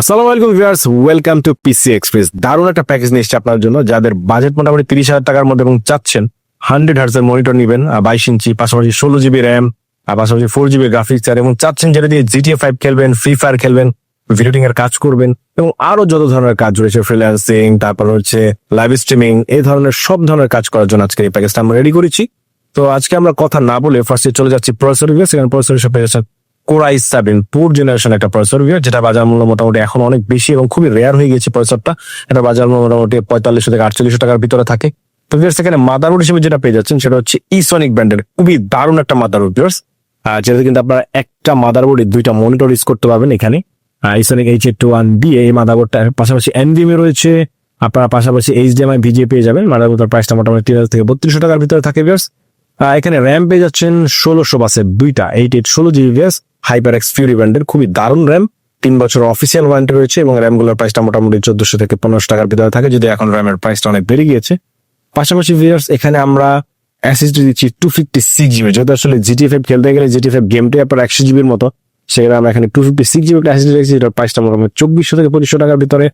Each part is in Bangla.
আসসালামু আলাইকুম viewers welcome to PC express দারুণ একটা প্যাকেজ নিয়ে আপনার জন্য, যাদের বাজেট মোটামুটি তিরিশ হাজার টাকার মধ্যে এবং চাচ্ছেন হান্ড্রেড হার্টসের মনিটর নেবেন বাইশ ইঞ্চি পাশাপাশি ষোলো জিবি র্যাম আর পাশাপাশি ফোর জিবি গ্রাফিক্স আর এবং চাচ্ছেন যেটা দিয়ে জিটিএ ফাইভ খেলবেন ফ্রি ফায়ার খেলবেন ভিডিওটিং এর কাজ করবেন এবং আরও যত ধরনের কাজ রয়েছে ফ্রিল্যান্সিং তারপর হচ্ছে লাইভ স্ট্রিমিং এই ধরনের সব ধরনের কাজ করার জন্য আজকে এই প্যাকেজটা আমরা রেডি করেছি। তো আজকে আমরা কথা না বলে ফার্স্টে চলে যাচ্ছি প্রসেসর সেখানে processor core i seven four generation একটা প্রসেসর যেটা বাজার মূল্য মোটামুটি এখন অনেক বেশি এবং খুবই রেয়ার হয়ে গেছে প্রসেসরটা এটা বাজার মূল্য মোটামুটি পঁয়তাল্লিশশো থেকে আটচল্লিশশো টাকার ভিতরে থাকে। তো ভিউয়ার্স এখানে মাদারবোর্ড হিসেবে যেটা পেয়ে যাচ্ছেন সেটা হচ্ছে ইসনিক ব্র্যান্ডের খুবই দারুণ একটা মাদারবোর্ড ভিউয়ার্স যেটাতে কিন্তু আপনারা একটা মাদারবোর্ডে দুইটা মনিটর ইউজ করতে পারবেন এখানে। ইসনিক এইচ টু ওয়ান বি এই মাদারবোর্ডটার পাশাপাশি এনভিএমএ রয়েছে। আপনারা পাশাপাশি এইচডিএমআই ভিজিএ পেয়ে যাবেন। মাদারবোর্ডের প্রাইসটা মোটামুটি তিন হাজার থেকে বত্রিশশো টাকার ভিতরে থাকে ভিউয়ার্স আহ, এখানে র্যাম পেয়ে যাচ্ছেন ষোলোশো বাসের দুইটা এইট এইট ষোলো GB VS hyper X fury ব্র্যান্ডের খুবই দারুণ র্যাম তিন বছর অফিসিয়াল ওয়ারেন্টি রয়েছে এবং র্যামগুলোর প্রাইসটা মোটামুটি চোদ্দশো থেকে পনেরোশো টাকার ভিতরে থাকে যদি এখন র্যামের প্রাইসটা অনেক বেড়ে গিয়েছে। পাশাপাশি ভিউয়ার্স এখানে আমরা এসএসডি দিচ্ছি টু ফিফটি সিক্স জিবি যেহেতু আসলে জিটি ফাইভ খেলতে গেলে জিটি ফাইভ গেমটাই আপনার একশো জিবির মতো সেখানে আমরা এখানে টু ফিফটি সিক্স জিবি একটা এসএসডি রেখেছি, এটার প্রাইসটা মোটামুটি চব্বিশশো থেকে পঁচিশশো টাকার ভিতরে।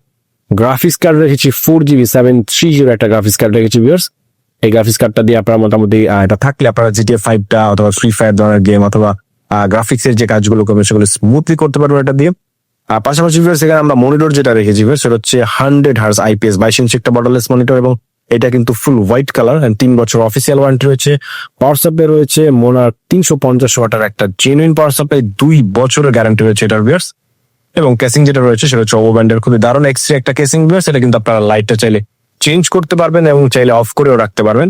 গ্রাফিক্স কার্ড রেখেছি four GB seven three zero একটা গ্রাফিক্স কার্ড রেখেছি ভিউয়ার্স এই গ্রাফিক্স কার্ডটা দিয়ে আপনারা মোটামুটি এটা থাকলে আপনারা জিটিএ ফাইভটা অথবা ফ্রি ফায়ার ধরনের গেম অথবা গ্রাফিক্স এর যে কাজগুলো করবেন সেগুলো স্মুথলি করতে পারবেন এটা দিয়ে। আর পাশাপাশি এখানে আমরা মনিটর যেটা রেখেছি সেটা হচ্ছে হান্ড্রেড হার্স আইপিএস বাইশ ইঞ্চি একটা বর্ডারলেস মনিটর এবং এটা কিন্তু ফুল হোয়াইট কালার তিন বছর অফিসিয়াল ওয়ারেন্টি রয়েছে। পাওয়ার সাপ্লাই রয়েছে মোনার তিনশো পঞ্চাশ ওয়াটার একটা জেনুইন পাওয়ার সাপ্লাই দুই বছরের গ্যারান্টি রয়েছে এটার ভিউয়ার্স এবং কেসিং যেটা রয়েছে, সেটা হচ্ছে ওভো ব্যান্ডের খুবই দারুণ এক্সট্রা একটা কেসিং ভিউয়ার্স সেটা কিন্তু আপনারা লাইটটা চাইলে চেঞ্জ করতে পারবেন এবং চাইলে অফ করেও রাখতে পারবেন।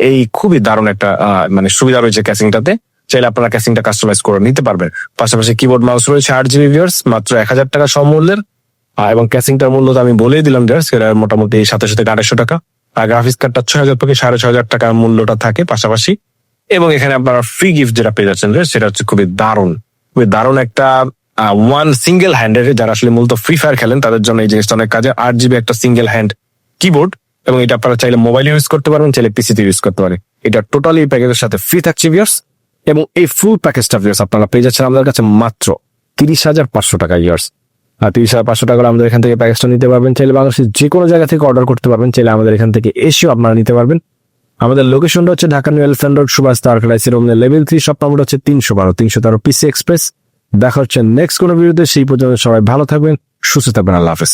এই খুবই দারুণ একটা মানে সুবিধা রয়েছে ক্যাসিংটাতে চাইলে আপনারা ক্যাসিংটা কাস্টমাইজ করে নিতে পারবেন। পাশাপাশি কিবোর্ড মাউস রয়েছে আট জিবি ভিউয়ার্স মাত্র এক হাজার টাকা সমমূল্যের। আহ, এবং ক্যাসিংটার মূল্য তো আমি বলেই দিলাম ভিউয়ার্স সেটা মোটামুটি সাথে সাথে আড়াইশো টাকা। আর গ্রাফিক্স কার্ডটা ছয় হাজার থেকে সাড়ে ছয় হাজার টাকার মূল্যটা থাকে পাশাপাশি। এবং এখানে আপনারা ফ্রি গিফট যেটা পেয়ে যাচ্ছেন সেটা হচ্ছে খুবই দারুণ। খুবই দারুণ একটা ওয়ান সিঙ্গেল হ্যান্ডের যারা আসলে মূলত ফ্রি ফায়ার খেলেন তাদের জন্য এই জিনিসটা অনেক কাজে। আট জিবি একটা সিঙ্গেল হ্যান্ড কিবোর্ড এবং এটা আপনারা চাইলে মোবাইল ইউজ করতে পারবেন চাইলে পিসিতে ইউজ করতে পারেন। এটা টোটালি প্যাকেজের সাথে ফ্রি থাকছে ভিউয়ার্স এবং এই ফুল প্যাকেজটা ভিউয়ার্স আপনারা পেয়ে যাচ্ছেন আমাদের কাছে মাত্র তিরিশ হাজার পাঁচশো টাকা ইয়ার্স আর তিরিশ হাজার পাঁচশো টাকা আমাদের এখান থেকে প্যাকেজটা নিতে পারবেন। চাইলে বাংলাদেশের যে কোনো জায়গা থেকে অর্ডার করতে পারবেন। চাইলে আমাদের এখান থেকে এসেও আপনারা নিতে পারবেন। আমাদের লোকেশনটা হচ্ছে Dhaka new elephant road, Subhash তারকালাইসি রোমনে লেভেল থ্রি শপ নম্বর হচ্ছে তিনশো বারো, তিনশো তেরো পিসি এক্সপ্রেস দেখা হচ্ছে নেক্সট কোনো ভিডিওতে সেই পর্যন্ত সবাই ভালো থাকবেন, সুস্থ থাকবেন, আল্লাহ হাফেজ।